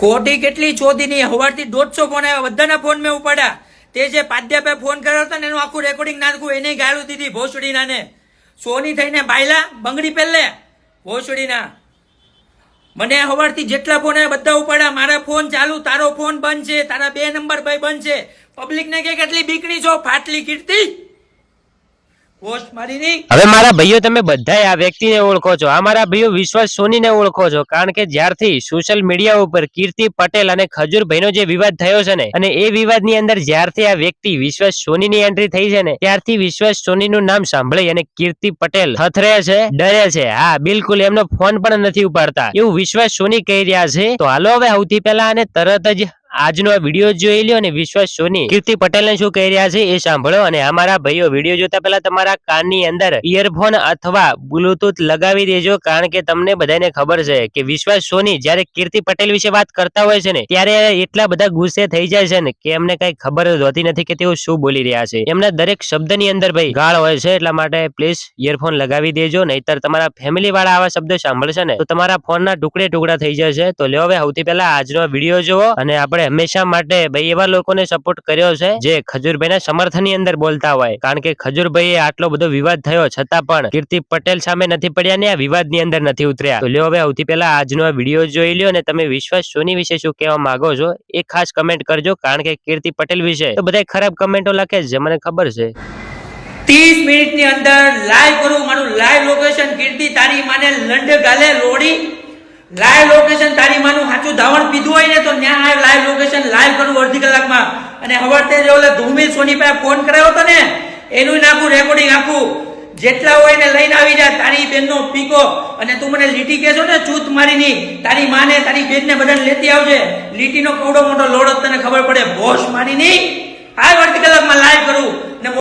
ખોટી કેટલી ચોધીની હવારથી દોઢસો ફોન આવ્યા, બધાના ફોન મેં ઉપાડ્યા. તે જે પાદ્યાભાઈ ફોન કર્યો હતો ને, એનું આખું રેકોર્ડિંગ નાખું, એને ગાળું દીધી ભોસડીના ને સોની થઈને બાયલા, બંગડી પહેલે ભોસડીના. મને હવારથી જેટલા ફોન આવ્યા, બધા ઉપાડ્યા. મારા ફોન ચાલુ, તારો ફોન બંધ છે, તારા બે નંબર ભાઈ બંધ છે. પબ્લિકને કે કેટલી બીકણી છો? ફાટલી કીર્તિ? હવે મારા ભાઈઓ તમે બધાય આ વ્યક્તિને ઓળખો છો. આ મારા ભાઈઓ વિશ્વાસ સોનીને ઓળખો છો. કારણ કે જ્યારથી સોશિયલ મીડિયા ઉપર કીર્તિ પટેલ અને ખજૂરભાઈનો જે વિવાદ થયો છે ને, અને એ વિવાદની અંદર જ્યારથી આ વ્યક્તિ વિશ્વાસ સોનીની એન્ટ્રી થઈ છે ને, ત્યારથી વિશ્વાસ સોનીનું નામ સાંભળી અને કીર્તિ પટેલ થથરે છે, ડરે છે. હા, બિલકુલ એમનો ફોન પણ નથી ઉપાડતા. એવું વિશ્વાસ સોની કહી રહ્યા છે. તો હાલો હવે સૌથી પહેલા અને તરત જ આજનો વીડિયો જોઈ લ્યો અને વિશ્વાસ સોની, કીર્તિ પટેલને શું કહી રહ્યા છે એ સાંભળો અને અમારા ભાઈઓ વીડિયો જોતા પહેલા તમારા કાનની અંદર ઇયરફોન અથવા બ્લુટૂથ લગાવી દેજો કારણ કે તમને બધાને ખબર છે કે વિશ્વાસ સોની જ્યારે કીર્તિ પટેલ વિશે વાત કરતા હોય છે ને, ત્યારે એટલા બધા ગુસ્સે થઈ જાય છે ને કે એમને કઈ ખબર જ હોતી નથી કે તેઓ શું બોલી રહ્યા છે. એમના દરેક શબ્દની અંદર ભાઈ ગાળ હોય છે એટલા માટે પ્લીઝ ઇયરફોન લગાવી દેજો, નહીતર તમારા ફેમિલી વાળા આવા શબ્દ સાંભળશે ને, તો તમારા ફોનના ટુકડે ટુકડા થઈ જશે. તો લ્યો હવે સૌથી પહેલા આજનો વીડિયો જોવો અને આપણે હંમેશા માટે ભાઈ એવા લોકોને સપોર્ટ કર્યો છે, જે ખજૂરભાઈના સમર્થનની અંદર બોલતા હોય. કારણ કે ખજૂરભાઈએ આટલો બધો વિવાદ થયો, છતાં પણ કીર્તિ પટેલ સામે નથી પડ્યા ને આ વિવાદની અંદર નથી ઉતર્યા. લ્યો હવે સૌથી પહેલા આજનો આ વીડિયો જોઈ લ્યો અને તમે વિશ્વાસ સોની વિશે શું કહેવા માંગો છો, એ ખાસ કમેન્ટ કરજો, કારણ કે કીર્તિ પટેલ વિશે તો બધા ખરાબ કમેન્ટો લખે છે મને ખબર છે. ત્રીસ મિનિટની અંદર લાઈવ કરું, મારું લાઈવ લોકેશન કીર્તિ તારી માને લંડ ગાલે લોડી. લાઈવ લોકેશન તારી માનું સાચું ધાવણ પીધું હોય ને તો ત્યાં આ લાઈવ લોકેશન લાઈવ કરું અડધી કલાકમાં. અને હવે જે ઓલે ધૂમી સોની પાસે ફોન કરાયો હતો ને, એનું નાખું રેકોર્ડિંગ આખું. જેટલા હોય ને લઈને આવી જા, તારી બેનનો પીકો. અને તું મને લીટી કહેશો ને ચૂત મારીની, તારી માને, તારી બેનને બધાને લેતી આવજે. લીટીનો કવડો મોટો લોડ જ તને ખબર પડે બોસ મારીની.